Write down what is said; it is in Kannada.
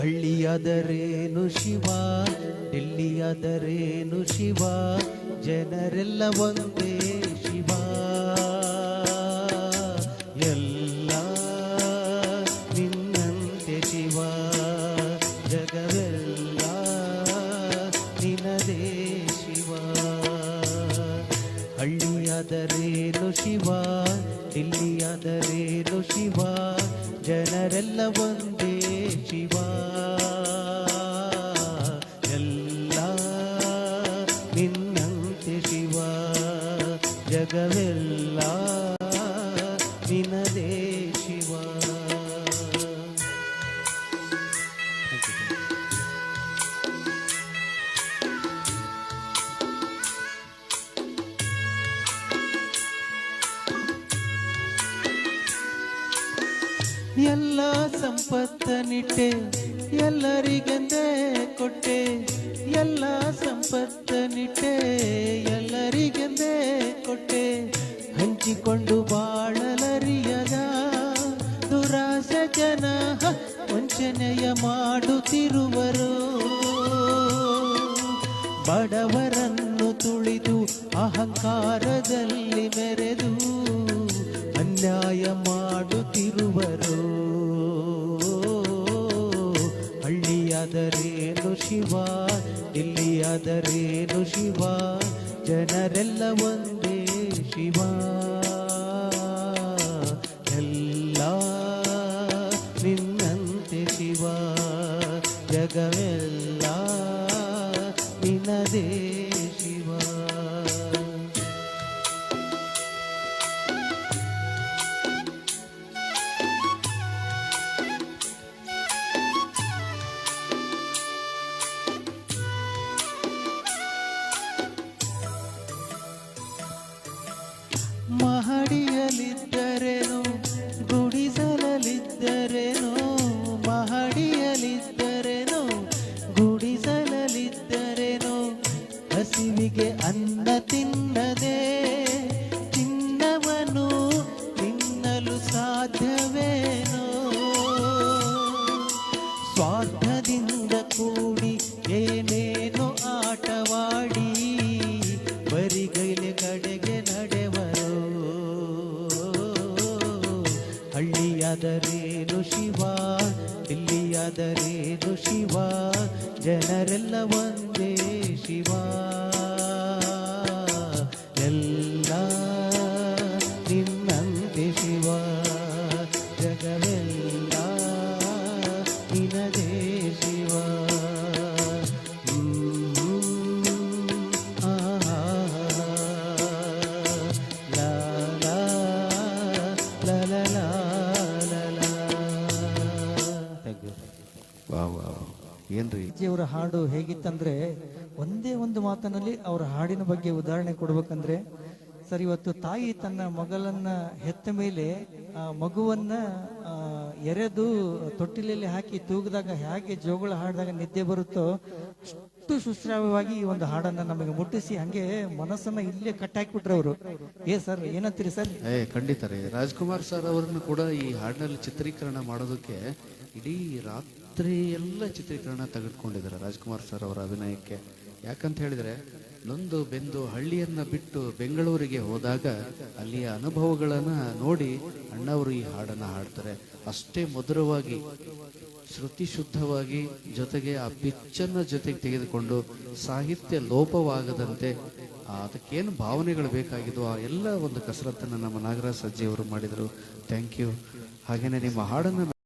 ಹಳ್ಳಿಯಾದರೇನು ಶಿವ ಡೆಲ್ಲಿಯಾದರೇನು ಶಿವ ಜನರೆಲ್ಲ ಒಂದೇ ನಿನದೇ ಶಿವ. ಹಳ್ಳಿಯಾದರೇನು ಶಿವ ದಿಲ್ಲಿಯಾದರೇನು ಶಿವ ಜನರೆಲ್ಲ ಒಂದೇ ಶಿವ. ಎಲ್ಲ ನಿನ್ನಂತೆ ಶಿವ ಜಗವೆಲ್ಲ ಎಲ್ಲ ಸಂಪತ್ತನಿಟ್ಟೆ, ಎಲ್ಲರಿಗೆಂದೇ ಕೊಟ್ಟೆ. ಎಲ್ಲ ಸಂಪತ್ತನಿಟ್ಟೆ, ಎಲ್ಲರಿಗೆಂದೇ ಕೊಟ್ಟೆ. ಹಂಚಿಕೊಂಡು ಬಾಳಲರಿಯದ ದುರಾಸ ಜನ ವಂಚನೆಯ ಮಾಡುತ್ತಿರುವರು. ಬಡವರನ್ನು ತುಳಿದು ಅಹಂಕಾರದಲ್ಲಿ ಮೆರೆದು ಅನ್ಯಾಯ ಮಾಡುತ್ತಿರುವರು. ಹಳ್ಳಿಯಾದರೇನು ಶಿವ ಇಲ್ಲಿಯಾದರೇನು ಶಿವ ಜನರೆಲ್ಲ ಒಂದೇ ಶಿವ. ಎಲ್ಲ ನಿನ್ನಂತೆ ಶಿವ ಜಗವೆಲ್ಲ ನಿನದೇ ಅನ್ನ ತಿನ್ನದೆ ತಿನ್ನವನು ತಿನ್ನಲು ಸಾಧ್ಯವೇನೋ? ಸ್ವಾರ್ಥದಿಂದ ಕೂಡಿ ಏನೇನೋ ಆಟವಾಡಿ ಬರಿಗೈಲೆ ಕಡೆಗೆ ನಡೆವರು? ಹಳ್ಳಿಯಾದರೆ ಶಿವ ಜನರೆಲ್ಲ ಒಂದೇ ಶಿವ. ಏನ್ರಿ? ಅವರ ಹಾಡು ಹೇಗಿತ್ತಂದ್ರೆ ಒಂದೇ ಒಂದು ಮಾತಿನಲ್ಲಿ ಅವರ ಹಾಡಿನ ಬಗ್ಗೆ ಉದಾಹರಣೆ ಕೊಡ್ಬೇಕಂದ್ರೆ ಸರ್ ಇವತ್ತು ತಾಯಿ ತನ್ನ ಮಗಳನ್ನ ಹೆತ್ತ ಮೇಲೆ ಆ ಮಗುವನ್ನ ಎರೆದು ತೊಟ್ಟಿಲಲ್ಲಿ ಹಾಕಿ ತೂಗಿದಾಗ ಹೇಗೆ ಜೋಗಳ ಹಾಡಿದಾಗ ನಿದ್ದೆ ಬರುತ್ತೋ ಅಷ್ಟು ಸುಶ್ರಾವ್ಯವಾಗಿ ಈ ಒಂದು ಹಾಡನ್ನ ನಮಗೆ ಮುಟ್ಟಿಸಿ ಹಂಗೆ ಮನಸ್ಸನ್ನ ಇಲ್ಲೇ ಕಟ್ಟಾಕಿಬಿಟ್ರೆ ಅವರು. ಏ ಸರ್ ಏನಂತೀರಿ ಸರ್? ಏ ಖಂಡಿತ ರೀ. ರಾಜ್ಕುಮಾರ್ ಸರ್ ಅವರನ್ನು ಕೂಡ ಈ ಹಾಡಿನಲ್ಲಿ ಚಿತ್ರೀಕರಣ ಮಾಡೋದಕ್ಕೆ ಇಡೀ ರಾತ್ರಿ ಎಲ್ಲ ಚಿತ್ರೀಕರಣ ತೆಗೆದುಕೊಂಡಿದ್ದಾರೆ. ರಾಜ್ಕುಮಾರ್ ಸರ್ ಅವರ ಅಭಿನಯಕ್ಕೆ. ಯಾಕಂತ ಹೇಳಿದ್ರೆ, ನೊಂದು ಬೆಂದು ಹಳ್ಳಿಯನ್ನ ಬಿಟ್ಟು ಬೆಂಗಳೂರಿಗೆ ಹೋದಾಗ ಅಲ್ಲಿಯ ಅನುಭವಗಳನ್ನ ನೋಡಿ ಅಣ್ಣವರು ಈ ಹಾಡನ್ನ ಹಾಡ್ತಾರೆ. ಅಷ್ಟೇ ಮಧುರವಾಗಿ ಶ್ರುತಿ ಶುದ್ಧವಾಗಿ ಜೊತೆಗೆ ಆ ಪಿಚ್ಚನ್ನು ಜೊತೆಗೆ ತೆಗೆದುಕೊಂಡು ಸಾಹಿತ್ಯ ಲೋಪವಾಗದಂತೆ ಅದಕ್ಕೇನು ಭಾವನೆಗಳು ಬೇಕಾಗಿದ್ದು ಆ ಎಲ್ಲ ಒಂದು ಕಸರತ್ತನ್ನು ನಮ್ಮ ನಾಗರಾಜ್ ಸಜ್ಜಿಯವರು ಮಾಡಿದರು. ಥ್ಯಾಂಕ್ ಯು ಹಾಗೆಯೇ ನಿಮ್ಮ ಹಾಡನ್ನು